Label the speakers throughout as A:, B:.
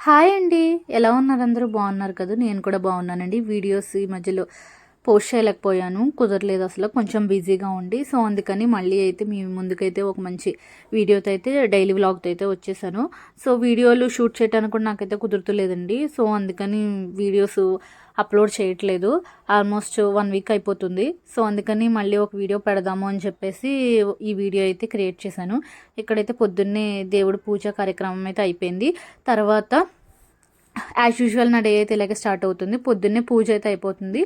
A: Hi అండి. ఎలా ఉన్నారు అందరూ? బాగున్నారు కదా? నేను కూడా బాగున్నానండి. వీడియోస్ ఈ మధ్యలో పోస్ట్ చేయలేకపోయాను. కుదరలేదు అసలు. కొంచెం బిజీగా ఉండి. సో అందుకని మళ్ళీ అయితే మీ ముందుకైతే ఒక మంచి వీడియోతో అయితే డైలీ వ్లాగ్తో అయితే వచ్చేసాను. సో వీడియోలు షూట్ చేయడానికి కూడా నాకైతే కుదురుతలేదండి. సో అందుకని వీడియోస్ అప్లోడ్ చేయట్లేదు. ఆల్మోస్ట్ వన్ వీక్ అయిపోతుంది. సో అందుకని మళ్ళీ ఒక వీడియో పెడదాము అని చెప్పేసి ఈ వీడియో అయితే క్రియేట్ చేశాను. ఇక్కడైతే పొద్దున్నే దేవుడు పూజ కార్యక్రమం అయితే అయిపోయింది. తర్వాత యాజ్ యూజువల్ నా డే అయితే ఇలాగే స్టార్ట్ అవుతుంది. పొద్దున్నే పూజ అయితే అయిపోతుంది.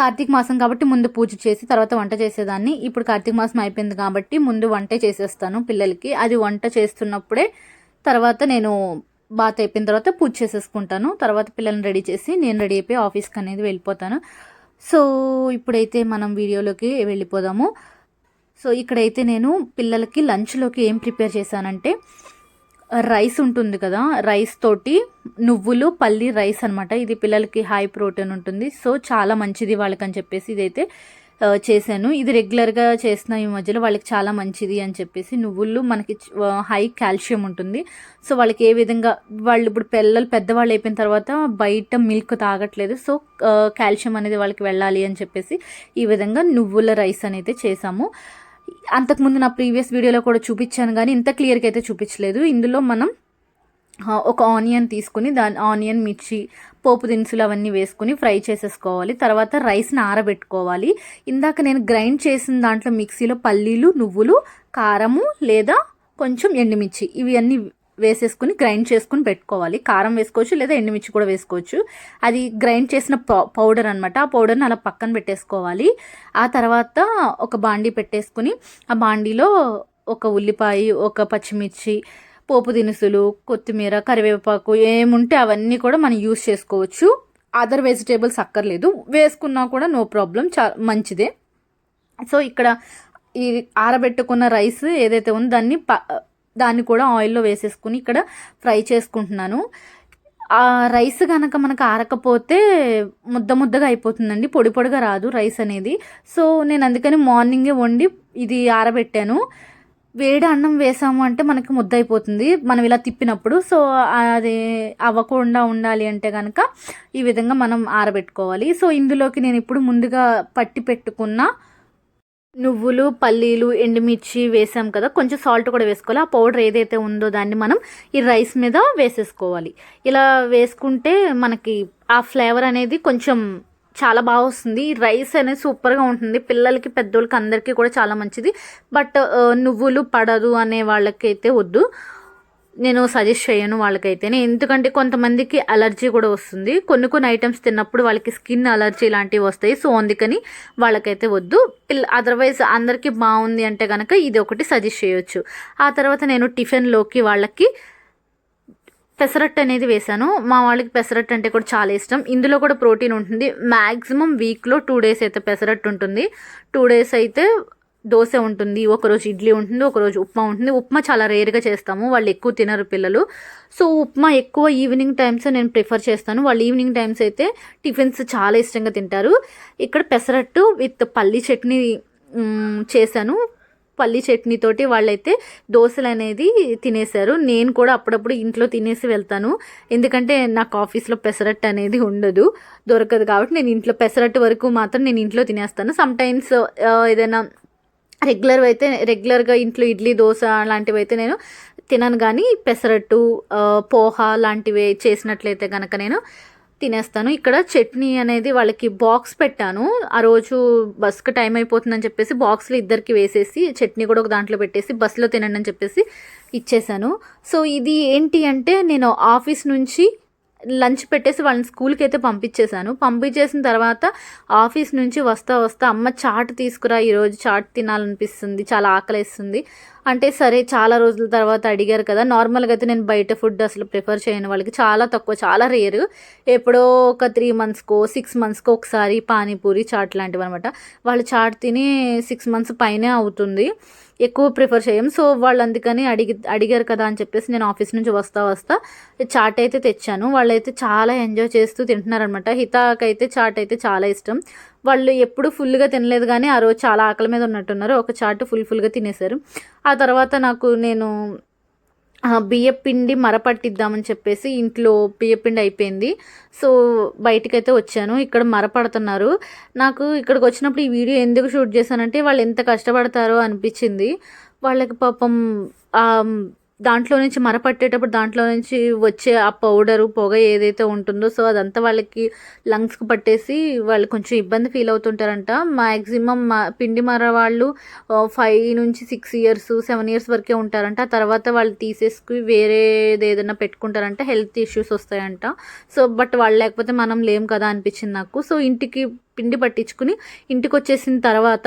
A: కార్తీక మాసం కాబట్టి ముందు పూజ చేసి తర్వాత వంట చేసేదాన్ని. ఇప్పుడు కార్తీక మాసం అయిపోయింది కాబట్టి ముందు వంటే చేసేస్తాను పిల్లలకి. అది వంట చేస్తున్నప్పుడే తర్వాత నేను బాత్ అయిపోయిన తర్వాత పూజ చేసేసుకుంటాను. తర్వాత పిల్లల్ని రెడీ చేసి నేను రెడీ అయిపోయి ఆఫీస్కి అనేది వెళ్ళిపోతాను. సో ఇప్పుడైతే మనం వీడియోలోకి వెళ్ళిపోదాము. సో ఇక్కడైతే నేను పిల్లలకి లంచ్లోకి ఏం ప్రిపేర్ చేశానంటే రైస్ ఉంటుంది కదా రైస్ తోటి నువ్వులు పల్లి రైస్ అనమాట ఇది పిల్లలకి హై ప్రోటీన్ ఉంటుంది. సో చాలా మంచిది వాళ్ళకని చెప్పేసి ఇదైతే చేశాను. ఇది రెగ్యులర్గా చేసిన ఈ మధ్యలో వాళ్ళకి చాలా మంచిది అని చెప్పేసి నువ్వులు మనకి హై కాల్షియం ఉంటుంది. సో వాళ్ళకి ఏ విధంగా వాళ్ళు ఇప్పుడు పిల్లలు పెద్దవాళ్ళు అయిపోయిన తర్వాత బయట మిల్క్ తాగట్లేదు. సో కాల్షియం అనేది వాళ్ళకి వెళ్ళాలి అని చెప్పేసి ఈ విధంగా నువ్వుల రైస్ అనేది చేసాము అంతకుముందు నా ప్రీవియస్ వీడియోలో కూడా చూపించాను కానీ ఇంత క్లియర్గా అయితే చూపించలేదు. ఇందులో మనం ఒక ఆనియన్ తీసుకుని దాని ఆనియన్ మిర్చి పోపు దినుసులు అవన్నీ వేసుకుని ఫ్రై చేసేసుకోవాలి. తర్వాత రైస్ని ఆరబెట్టుకోవాలి. ఇందాక నేను గ్రైండ్ చేసిన దాంట్లో మిక్సీలో పల్లీలు నువ్వులు కారము లేదా కొంచెం ఎండుమిర్చి ఇవి అన్నీ వేసేసుకుని గ్రైండ్ చేసుకుని పెట్టుకోవాలి. కారం వేసుకోవచ్చు లేదా ఎండుమిర్చి కూడా వేసుకోవచ్చు. అది గ్రైండ్ చేసిన పౌడర్ అనమాట ఆ పౌడర్ని అలా పక్కన పెట్టేసుకోవాలి. ఆ తర్వాత ఒక బాండీ పెట్టేసుకుని ఆ బాండీలో ఒక ఉల్లిపాయ ఒక పచ్చిమిర్చి పోపు దినుసులు కొత్తిమీర కరివేపాకు ఏముంటే అవన్నీ కూడా మనం యూస్ చేసుకోవచ్చు. అదర్ వెజిటేబుల్స్ అక్కర్లేదు వేసుకున్నా కూడా నో ప్రాబ్లం చా మంచిదే. సో ఇక్కడ ఈ ఆరబెట్టుకున్న రైస్ ఏదైతే ఉందో దాన్ని ప దాన్ని కూడా ఆయిల్లో వేసేసుకుని ఇక్కడ ఫ్రై చేసుకుంటున్నాను. ఆ రైస్ కనుక మనకు ఆరకపోతే ముద్ద ముద్దగా అయిపోతుందండి. పొడి పొడిగా రాదు రైస్ అనేది. సో నేను అందుకని మార్నింగే వండి ఇది ఆరబెట్టాను. వేడి అన్నం వేసాము అంటే మనకి ముద్ద అయిపోతుంది మనం ఇలా తిప్పినప్పుడు సో అది అవ్వకుండా ఉండాలి అంటే కనుక ఈ విధంగా మనం ఆరబెట్టుకోవాలి. సో ఇందులోకి నేను ఇప్పుడు ముందుగా పట్టి పెట్టుకున్న నువ్వులు పల్లీలు ఎండుమిర్చి వేసాం కదా కొంచెం సాల్ట్ కూడా వేసుకోవాలి. ఆ పౌడర్ ఏదైతే ఉందో దాన్ని మనం ఈ రైస్ మీద వేసేసుకోవాలి. ఇలా వేసుకుంటే మనకి ఆ ఫ్లేవర్ అనేది కొంచెం చాలా బాగా వస్తుంది. రైస్ అనేది సూపర్గా ఉంటుంది. పిల్లలకి పెద్దోళ్ళకి అందరికీ కూడా చాలా మంచిది. బట్ నువ్వులు పడదు అనే వాళ్ళకైతే వద్దు. నేను సజెస్ట్ చేయను వాళ్ళకైతే ఎందుకంటే కొంతమందికి అలర్జీ కూడా వస్తుంది. కొన్ని కొన్ని ఐటమ్స్ తిన్నప్పుడు వాళ్ళకి స్కిన్ అలర్జీ లాంటివి వస్తాయి. సో అందుకని వాళ్ళకైతే వద్దు. అదర్వైజ్ అందరికీ బాగుంది అంటే కనుక ఇది ఒకటి సజెస్ట్ చేయొచ్చు. ఆ తర్వాత నేను టిఫిన్లోకి వాళ్ళకి పెసరట్టు అనేది వేశాను. మా వాళ్ళకి పెసరట్టు అంటే కూడా చాలా ఇష్టం. ఇందులో కూడా ప్రోటీన్ ఉంటుంది. మ్యాక్సిమం వీక్లో టూ డేస్ అయితే పెసరట్టు ఉంటుంది. టూ డేస్ అయితే దోశ ఉంటుంది. ఒకరోజు ఇడ్లీ ఉంటుంది. ఒకరోజు ఉప్మా ఉంటుంది. ఉప్మా చాలా రేర్గా చేస్తాము. వాళ్ళు ఎక్కువ తినరు పిల్లలు. సో ఉప్మా ఎక్కువ ఈవినింగ్ టైమ్స్ నేను ప్రిఫర్ చేస్తాను. వాళ్ళు ఈవినింగ్ టైమ్స్ అయితే టిఫిన్స్ చాలా ఇష్టంగా తింటారు. ఇక్కడ పెసరట్టు విత్ పల్లి చట్నీ చేశాను. పల్లి చట్నీతోటి వాళ్ళైతే దోశలు అనేది తినేశారు. నేను కూడా అప్పుడప్పుడు ఇంట్లో తినేసి వెళ్తాను. ఎందుకంటే నాకు ఆఫీస్లో పెసరట్టు అనేది ఉండదు. దొరకదు కాబట్టి నేను ఇంట్లో పెసరట్టు వరకు మాత్రం నేను ఇంట్లో తినేస్తాను. సమ్టైమ్స్ ఏదైనా రెగ్యులర్ అయితే రెగ్యులర్గా ఇంట్లో ఇడ్లీ దోశ లాంటివి అయితే నేను తినను. కానీ పెసరట్టు పోహ లాంటివి చేసినట్లయితే కనుక నేను తినేస్తాను. ఇక్కడ చట్నీ అనేది వాళ్ళకి బాక్స్ పెట్టాను. ఆ రోజు బస్కి టైం అయిపోతుందని చెప్పేసి బాక్స్లో ఇద్దరికి వేసేసి చట్నీ కూడా ఒక దాంట్లో పెట్టేసి బస్సులో తినండి అని చెప్పేసి ఇచ్చేసాను. సో ఇది ఏంటి అంటే నేను ఆఫీస్ నుంచి లంచ్ పెట్టేసి వాళ్ళని స్కూల్కి అయితే పంపించేశాను పంపించేసిన తర్వాత ఆఫీస్ నుంచి వస్తా వస్తా అమ్మ చాట్ తీసుకురా ఈరోజు చాట్ తినాలనిపిస్తుంది చాలా ఆకలిస్తుంది. అంటే సరే చాలా రోజుల తర్వాత అడిగారు కదా నార్మల్గా అయితే నేను బయట ఫుడ్ అసలు ప్రిఫర్ చేయను వాళ్ళకి చాలా తక్కువ చాలా రేరు. ఎప్పుడో ఒక త్రీ మంత్స్కో సిక్స్ మంత్స్కో ఒకసారి పానీపూరి చాట్ లాంటివి అనమాట వాళ్ళు చాట్ తిని సిక్స్ మంత్స్ పైనే అవుతుంది. ఎక్కువ ప్రిఫర్ చేయం. సో వాళ్ళు అందుకని అడిగి అడిగారు కదా అని చెప్పేసి నేను ఆఫీస్ నుంచి వస్తా వస్తా చాట్ అయితే తెచ్చాను. వాళ్ళైతే చాలా ఎంజాయ్ చేస్తూ తింటున్నారనమాట హితాకైతే చాట్ అయితే చాలా ఇష్టం. వాళ్ళు ఎప్పుడు ఫుల్గా తినలేదు కానీ ఆ రోజు చాలా ఆకలి మీద ఉన్నట్టున్నారు. ఒక చాటు ఫుల్ ఫుల్గా తినేశారు. ఆ తర్వాత నాకు నేను బియ్యపిండి మరపట్టిద్దామని చెప్పేసి ఇంట్లో బియ్యపిండి అయిపోయింది. సో బయటకైతే వచ్చాను. ఇక్కడ మరపడుతున్నారు. నాకు ఇక్కడికి వచ్చినప్పుడు ఈ వీడియో ఎందుకు షూట్ చేశానంటే వాళ్ళు ఎంత కష్టపడతారో అనిపించింది. వాళ్ళకి పాపం దాంట్లో నుంచి మరపట్టేటప్పుడు దాంట్లో నుంచి వచ్చే ఆ పౌడరు పొగ ఏదైతే ఉంటుందో సో అదంతా వాళ్ళకి లంగ్స్కి పట్టేసి వాళ్ళు కొంచెం ఇబ్బంది ఫీల్ అవుతుంటారంట. మ్యాక్సిమం పిండి మర వాళ్ళు ఫైవ్ నుంచి సిక్స్ ఇయర్స్ సెవెన్ ఇయర్స్ వరకే ఉంటారంట. ఆ తర్వాత వాళ్ళు తీసేసుకుని వేరేది ఏదైనా పెట్టుకుంటారంట హెల్త్ ఇష్యూస్ వస్తాయంట. సో బట్ వాళ్ళు లేకపోతే మనం లేం కదా అనిపించింది నాకు. సో ఇంటికి పిండి పట్టించుకుని ఇంటికి వచ్చేసిన తర్వాత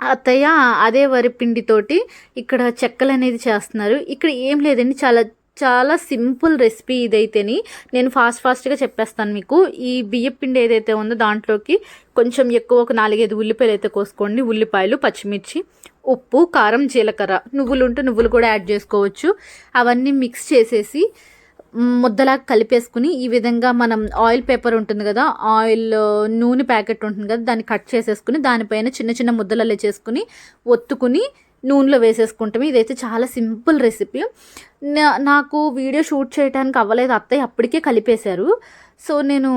A: అత్తయ్య అదే వరి పిండితోటి ఇక్కడ చెక్కలు అనేది చేస్తున్నారు. ఇక్కడ ఏం లేదండి చాలా చాలా సింపుల్ రెసిపీ ఇదైతేని. నేను ఫాస్ట్ ఫాస్ట్గా చెప్పేస్తాను మీకు. ఈ బియ్యం పిండి ఏదైతే ఉందో దాంట్లోకి కొంచెం ఎక్కువ ఒక నాలుగైదు ఉల్లిపాయలు అయితే కోసుకోండి. ఉల్లిపాయలు పచ్చిమిర్చి ఉప్పు కారం జీలకర్ర. నువ్వులు ఉంటే నువ్వులు కూడా యాడ్ చేసుకోవచ్చు. అవన్నీ మిక్స్ చేసేసి ముద్దలా కలిపేసుకుని ఈ విధంగా మనం ఆయిల్ పేపర్ ఉంటుంది కదా ఆయిల్ నూనె ప్యాకెట్ ఉంటుంది కదా దాన్ని కట్ చేసేసుకుని దానిపైన చిన్న చిన్న ముద్దలలో చేసుకుని ఒత్తుకుని నూనెలో వేసేసుకుంటాము. ఇదైతే చాలా సింపుల్ రెసిపీ. నాకు వీడియో షూట్ చేయడానికి అవ్వలేదు. అత్తయ్య అప్పటికే కలిపేశారు. సో నేను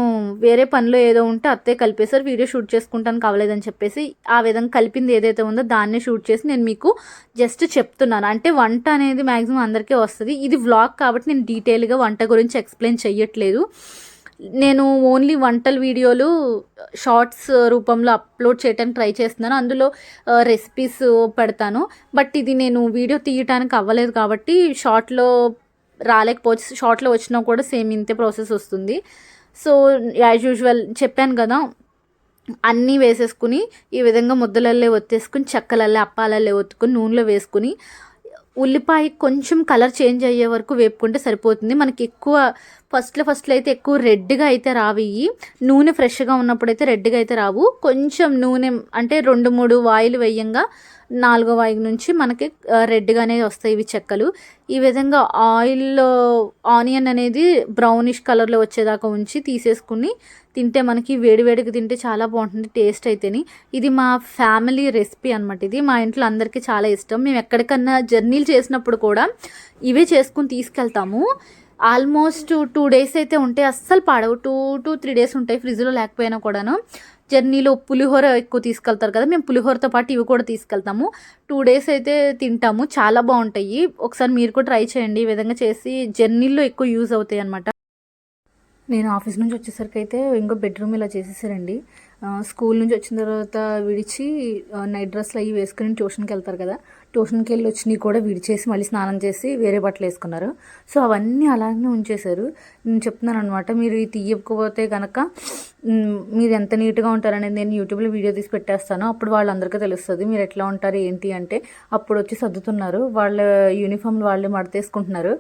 A: వేరే పనిలో ఏదో ఉంటే అత్తే కలిపేసారు వీడియో షూట్ చేసుకుంటాను కావలేదని చెప్పేసి ఆ విధంగా కలిపింది ఏదైతే ఉందో దాన్నే షూట్ చేసి నేను మీకు జస్ట్ చెప్తున్నాను. అంటే వంట అనేది మ్యాక్సిమం అందరికీ వస్తుంది. ఇది వ్లాగ్ కాబట్టి నేను డీటెయిల్గా వంట గురించి ఎక్స్ప్లెయిన్ చెయ్యట్లేదు. నేను ఓన్లీ వంటల వీడియోలు షార్ట్స్ రూపంలో అప్లోడ్ చేయడానికి ట్రై చేస్తున్నాను. అందులో రెసిపీస్ పెడతాను. బట్ ఇది నేను వీడియో తీయటానికి అవ్వలేదు కాబట్టి షార్ట్లో రాలేకపోవచ్చు షార్ట్లో వచ్చినా కూడా సేమ్ ఇంతే ప్రాసెస్ వస్తుంది. సో యాజ్ యూజువల్ చెప్పాను కదా అన్నీ వేసేసుకుని ఈ విధంగా ముద్దలల్లే ఒత్తేసుకుని చెక్కలల్లే అప్పాలల్లే ఒత్తుకుని నూనెలో వేసుకుని ఉల్లిపాయ కొంచెం కలర్ చేంజ్ అయ్యే వరకు వేపుకుంటే సరిపోతుంది. మనకి ఎక్కువ ఫస్ట్లో ఫస్ట్లో అయితే ఎక్కువ రెడ్గా అయితే రావి నూనె ఫ్రెష్గా ఉన్నప్పుడు అయితే రెడ్గా అయితే రావు. కొంచెం నూనె అంటే రెండు మూడు వాయిలు వేయంగా నాలుగో వాయి నుంచి మనకి రెడ్గానే వస్తాయి ఇవి చెక్కలు. ఈ విధంగా ఆయిల్లో ఆనియన్ అనేది బ్రౌనిష్ కలర్లో వచ్చేదాకా ఉంచి తీసేసుకుని తింటే మనకి వేడివేడికి తింటే చాలా బాగుంటుంది టేస్ట్ అయితేని. ఇది మా ఫ్యామిలీ రెసిపీ అనమాట ఇది. మా ఇంట్లో అందరికీ చాలా ఇష్టం. మేము ఎక్కడికన్నా జర్నీలు చేసినప్పుడు కూడా ఇవే చేసుకుని తీసుకెళ్తాము. ఆల్మోస్ట్ టూ డేస్ అయితే ఉంటాయి అస్సలు పాడవు. టూ టూ త్రీ డేస్ ఉంటాయి ఫ్రిడ్జ్లో లేకపోయినా కూడాను. జర్నీలో పులిహోర ఎక్కువ తీసుకెళ్తారు కదా మేము పులిహోరతో పాటు ఇవి కూడా తీసుకెళ్తాము. టూ డేస్ అయితే తింటాము చాలా బాగుంటాయి. ఒకసారి మీరు కూడా ట్రై చేయండి ఈ విధంగా చేసి జర్నీలో ఎక్కువ యూజ్ అవుతాయి అనమాట నేను ఆఫీస్ నుంచి వచ్చేసరికి అయితే ఇంకో బెడ్రూమ్ ఇలా చేసేసారండి స్కూల్ నుంచి వచ్చిన తర్వాత విడిచి నైట్ డ్రెస్లు అవి వేసుకుని ట్యూషన్కి వెళ్తారు కదా ట్యూషన్కి వెళ్ళి వచ్చినవి కూడా విడిచేసి మళ్ళీ స్నానం చేసి వేరే బట్టలు వేసుకున్నారు. సో అవన్నీ అలాగే ఉంచేశారు. నేను చెప్తున్నాను అనమాట మీరు ఇది తీయకపోతే కనుక మీరు ఎంత నీట్గా ఉంటారనేది నేను యూట్యూబ్లో వీడియో తీసి పెట్టేస్తాను. అప్పుడు వాళ్ళందరికీ తెలుస్తుంది మీరు ఎట్లా ఉంటారు ఏంటి అంటే అప్పుడు వచ్చి సర్దుతున్నారు. వాళ్ళ యూనిఫామ్లు వాళ్ళే మడతేసుకుంటున్నారు.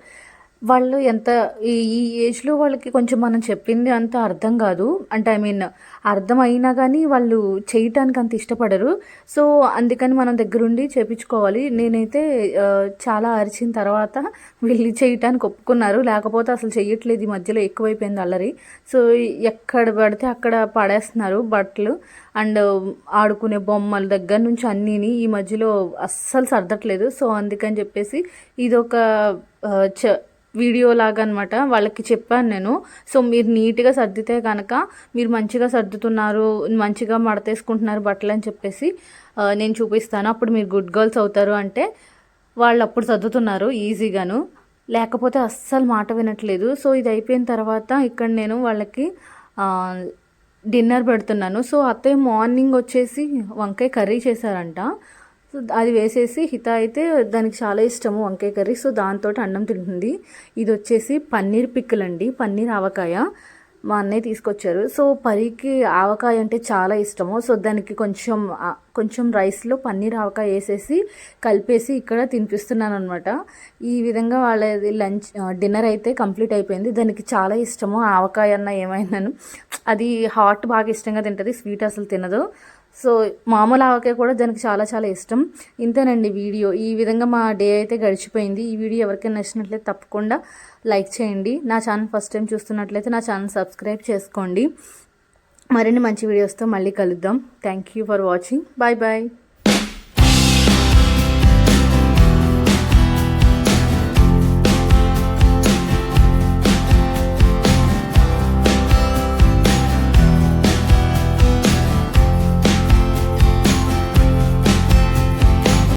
A: వాళ్ళు ఎంత ఈ ఈ ఏజ్లో వాళ్ళకి కొంచెం మనం చెప్పింది అంత అర్థం కాదు. అంటే ఐ మీన్ అర్థం అయినా కానీ వాళ్ళు చేయటానికి అంత ఇష్టపడరు. సో అందుకని మనం దగ్గరుండి చేపించుకోవాలి. నేనైతే చాలా అరిచిన తర్వాత వెళ్ళి చేయటానికి ఒప్పుకున్నారు. లేకపోతే అసలు చేయట్లేదు ఈ మధ్యలో ఎక్కువైపోయింది అల్లరి. సో ఎక్కడ పడితే అక్కడ పడేస్తున్నారు బట్టలు. అండ్ ఆడుకునే బొమ్మల దగ్గర నుంచి అన్నీని ఈ మధ్యలో అస్సలు సర్దట్లేదు. సో అందుకని చెప్పేసి ఇది ఒక చ వీడియో లాగా అనమాట వాళ్ళకి చెప్పాను నేను. సో మీరు నీట్గా సర్దితే కనుక మీరు మంచిగా సర్దుతున్నారు మంచిగా మడతేసుకుంటున్నారు బట్టలు అని చెప్పేసి నేను చూపిస్తాను. అప్పుడు మీరు గుడ్ గర్ల్స్ అవుతారు అంటే వాళ్ళు అప్పుడు సర్దుతున్నారు ఈజీగాను. లేకపోతే అస్సలు మాట వినట్లేదు. సో ఇది అయిపోయిన తర్వాత ఇక్కడ నేను వాళ్ళకి డిన్నర్ పెడుతున్నాను. సో అత్తయ్య మార్నింగ్ వచ్చేసి వంకాయ కర్రీ చేశారంట. సో అది వేసేసి హిత అయితే దానికి చాలా ఇష్టము వంకాయ కర్రీ. సో దాంతో అన్నం తింటుంది. ఇది వచ్చేసి పన్నీర్ పిక్కలండి. పన్నీర్ ఆవకాయ. మా అన్నయ్య తీసుకొచ్చారు. సో పరికి ఆవకాయ అంటే చాలా ఇష్టము. సో దానికి కొంచెం కొంచెం రైస్లో పన్నీర్ ఆవకాయ వేసేసి కలిపేసి ఇక్కడ తినిపిస్తున్నాను అనమాట ఈ విధంగా వాళ్ళది లంచ్ డిన్నర్ అయితే కంప్లీట్ అయిపోయింది. దానికి చాలా ఇష్టము. ఆవకాయ అన్న ఏమైనాను అది హాట్ బాగా ఇష్టంగా తింటుంది. స్వీట్ అసలు తినదు. సో మామూలు ఆవకాయ కూడా దానికి చాలా చాలా ఇష్టం. ఇంతేనండి వీడియో. ఈ విధంగా మా డే అయితే గడిచిపోయింది. ఈ వీడియో ఎవరికైనా నచ్చినట్లయితే తప్పకుండా లైక్ చేయండి. నా ఛానల్ ఫస్ట్ టైం చూస్తున్నట్లయితే నా ఛానల్ సబ్స్క్రైబ్ చేసుకోండి. మరిన్ని మంచి వీడియోస్తో మళ్ళీ కలుద్దాం. Thank you for watching. Bye bye.